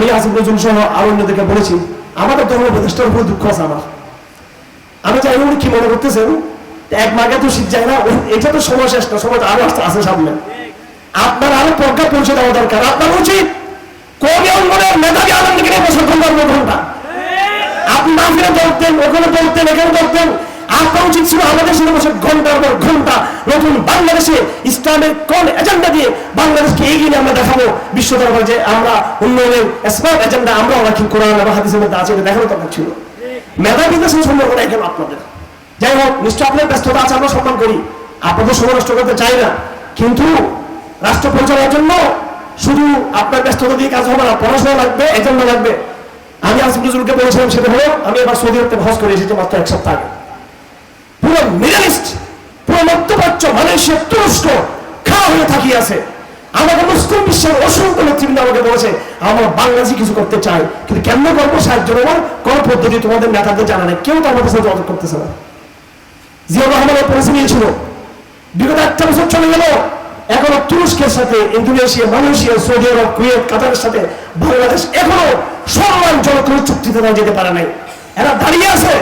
আমি আসিফ নজরুল সহ আরও অন্যদেরকে বলেছি, আমাদের ধর্ম প্রতিষ্ঠার উপর দুঃখ আছে আমার। আমি জানি উনি কি মনে করতেছেন এক মাকে তো শীত যায় না এটা তো সময় শেষ না, সময় আরও আসতে আছে সামনে। আপনার আরও প্রজ্ঞা পৌঁছে দেওয়া দরকার, আপনার উচিত কবি অঙ্গনের মেধাবী আনন্দকে নিয়ে বছর ঘণ্টার পর ঘণ্টা। আপনি মাহফিলে বলতেন ওখানে বলতেন এখানে বলতেন উচিত ছিল আমাদের বসে ঘণ্টার পর ঘণ্টা নতুন বাংলাদেশে ইসলামের কোন এজেন্ডা দিয়ে বাংলাদেশকে এগিয়ে আমরা দেখাবো। বিশ্ব দরবার যে আমরা উন্নয়নের স্মার্ট এজেন্ডা কোরআন মধ্যে আছে দেখানো ছিল। আপনাদের? যাই হোক, নিশ্চয় আপনার ব্যস্ততা আছে, আমরা সম্মান করি। আপনাদের সময় নষ্ট করতে চাই না। কিন্তু রাষ্ট্র পরিচালনার জন্য শুধু আপনার ব্যস্ততা দিয়ে কাজ হবে না, পড়াশোনা লাগবে এজেন্ডা লাগবে। আমি আসিফ নজরুলকে বলেছিলাম সেটা হলো, আমি এবার সৌদি আরবে হজ করে এসেছি মাত্র এক সপ্তাহ আগে। পুরো মিডল ইস্ট, পুরো মধ্যপ্রাচ্য মালয়েশিয়া তুরস্ক খাওয়া হয়ে থাকিয়ে আছে আমাদের মুসলিম বিশ্বের অসংখ্য নেতৃবৃন্দ আমাকে বলেছে, আমরা বাংলাদেশে কিছু করতে চাই, কিন্তু কেমন করব সাহায্য নেব কোন পদ্ধতি তোমাদের নেতাদের জানা নেই, কেউ তো আমাদের সাথে যোগাযোগ করতেছে না। জিয়াউর রহমানের পরিচয় নিয়েছিল বিগত একটা বছর চলে গেল, এখনও তুরস্কের সাথে, Indonesia, Malaysia, Saudi Arab, Kuwait, কাতারের সাথে, বাংলাদেশ এখনও সম্মানজনক কোনো চুক্তিতে যেতে পারে নাই। এরা দাঁড়িয়ে আছে।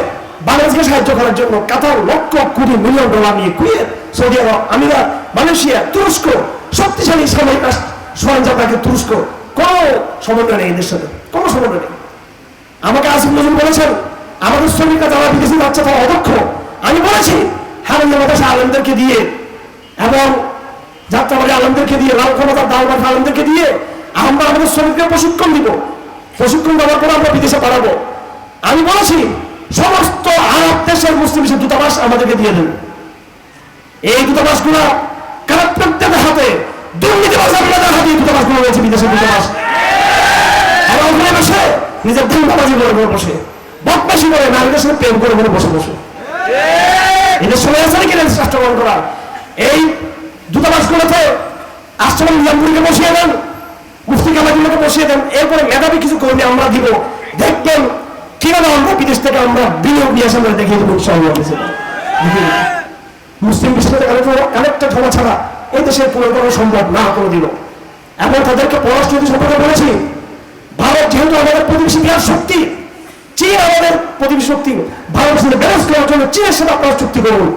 বাংলাদেশকে সাহায্য করার জন্য Qatar lakh crore million dollar নিয়ে কুয়েত সৌদি আরব, আমিরা, মালয়েশিয়া, তুরস্ক শক্তিশালী সামরিক রাষ্ট্র সরঞ্জাম রাখে তুরস্ক, কোনো সমন্বয় নেই এদের সাথে, কোনো সমন্বয় নেই। আমাকে আসিফ নজরুল বলেছেন, আমাদের শ্রমিকরা যারা বিদেশি বাচ্চা তারা অদক্ষ। আমি বলেছি, হারান মাদ্রাসা আলমদেরকে দিয়ে এবং যাত্রাবাড়ি আলমদেরকে দিয়ে লাল ক্ষমতার দাওয়াত আলমদেরকে দিয়ে আমরা আমাদের শ্রমিকদের প্রশিক্ষণ দিব। প্রশিক্ষণ দেওয়ার পর আমরা বিদেশে পাঠাবো। আমি বলেছি সমস্ত আরব দেশের মুসলিম দেশের দূতাবাস আমাদেরকে দিয়ে দেন এই দূতাবাসগুলো কারাপ্রান্তদের হাতে, দুর্নীতিবাজ আপনাদের হাতে রয়েছে দূতাবাস। ওখানে বসে নিজের ধন্যবাজি করে করে বসে বদমাসি করে নারীদের সাথে প্রেম করে করে বসে বসে। এদের সময় আছে নাকি রাষ্ট্র গ্রহণ করা। এই আশ্রম বসিয়ে দেন, মুফতি বসিয়ে দেন, এরপরে মেধাবী কিছু কর্মী আমরা দিব। কীভাবে আমরা থেকে বিনিয়োগ নিয়ে আসে আমরা দেখিয়ে দেবো ইনশাআল্লাহ। মুসলিম বিশ্বের সাথে কানেক্টেড হওয়া ছাড়া এই দেশের পুনর্গঠন সম্ভব না করে দিল। এবং তাদেরকে পররাষ্ট্রনীতি সম্পর্কে বলেছি, ভারত যেহেতু আমাদের প্রতিবেশী বিরাট শক্তি, চীন আমাদের প্রতিবেশী শক্তি ভারতের সাথে ব্যালেন্স করার জন্য চীনের সাথে আপনারা চুক্তি করুন।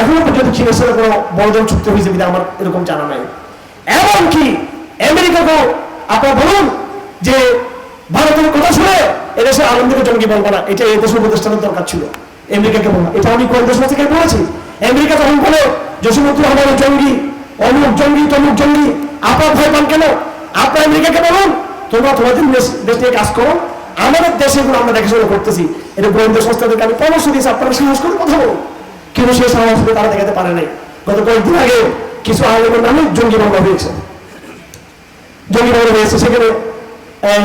এখনও পর্যন্ত চীনের সাথে কোনো বড়জন চুক্তি হয়েছে বিধা আমার এরকম জানা নাই। এমনকি আমেরিকাকেও আপনারা বলুন যে ভারতের কথা শুনে এদেশে আনন্দকে জঙ্গি বলব না, এটা এই দেশের প্রতিষ্ঠানের দরকার ছিল। আমেরিকাকে বলা এটা আমি কোন দেশ থেকে বলেছি। আমেরিকা যখন বলে জসিমুদ্দুর রহমানের জঙ্গি, অমুক জঙ্গি, তমুক জঙ্গি, আপনার ভয় পান কেন? আপনার আমেরিকাকে বলুন, তোমরা তোমাদের দেশ নিয়ে কাজ করো। আমাদের দেশে এগুলো আমরা দেখাশোনা করতেছি। এটা গোয়েন্দা সংস্থাদেরকে আমি পরামর্শ দিয়েছি, আপনারা সাহস করে কথা বলুন। কিন্তু সেই সাহস তারা দেখাতে পারে নাই। গত কয়েকদিন আগে কিছু আলেমের নামে জঙ্গি মামলা হয়েছে। জঙ্গি মামলা হয়েছে, সেখানে এই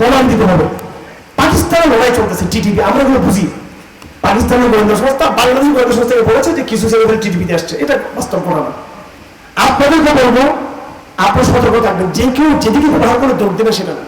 প্রমাণ দিতে হবে। পাকিস্তানের লড়াই চলতেছে টিটিপি আমরা এগুলো বুঝি। পাকিস্তানের গোয়েন্দা সংস্থা বাংলাদেশ গোয়েন্দা সংস্থাকে বলেছে যে কিছু ছেলেদের টিটিপিতে আসছে। এটা বাস্তব ঘটনা। আপনাদেরকে বলব, আপনার সতর্ক থাকবেন। যে কেউ যেদিকে ব্যবহার করে দৌড় দেবে সেটা না।